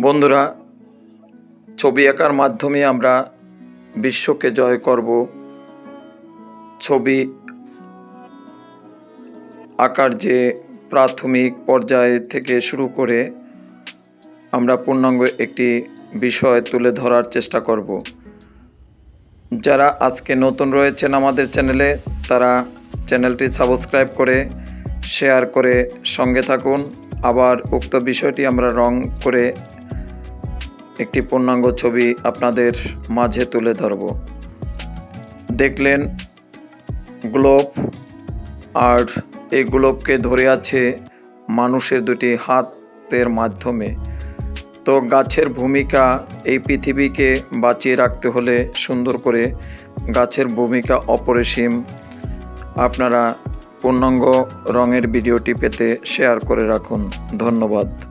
বন্ধুরা, ছবি আঁকার মাধ্যমে আমরা বিশ্বকে জয় করব। ছবি আঁকার যে প্রাথমিক পর্যায় থেকে শুরু করে আমরা পূর্ণাঙ্গ একটি বিষয় তুলে ধরার চেষ্টা করব। যারা আজকে নতুন রয়েছেন আমাদের চ্যানেলে, তারা চ্যানেলটি সাবস্ক্রাইব করে, শেয়ার করে সঙ্গে থাকুন। আবার উক্ত বিষয়টি আমরা রং করে একটি পূর্ণাঙ্গ ছবি আপনাদের মাঝে তুলে ধরব। দেখলেন, গ্লোব, আর এই গ্লোবকে ধরে আছে মানুষের দুটি হাতের মাধ্যমে। তো গাছের ভূমিকা এই পৃথিবীকে বাঁচিয়ে রাখতে হলে সুন্দর করে গাছের ভূমিকা অপরিসীম আপনারা পূর্ণাঙ্গ রঙের ভিডিওটি পেতে শেয়ার করে রাখুন। ধন্যবাদ।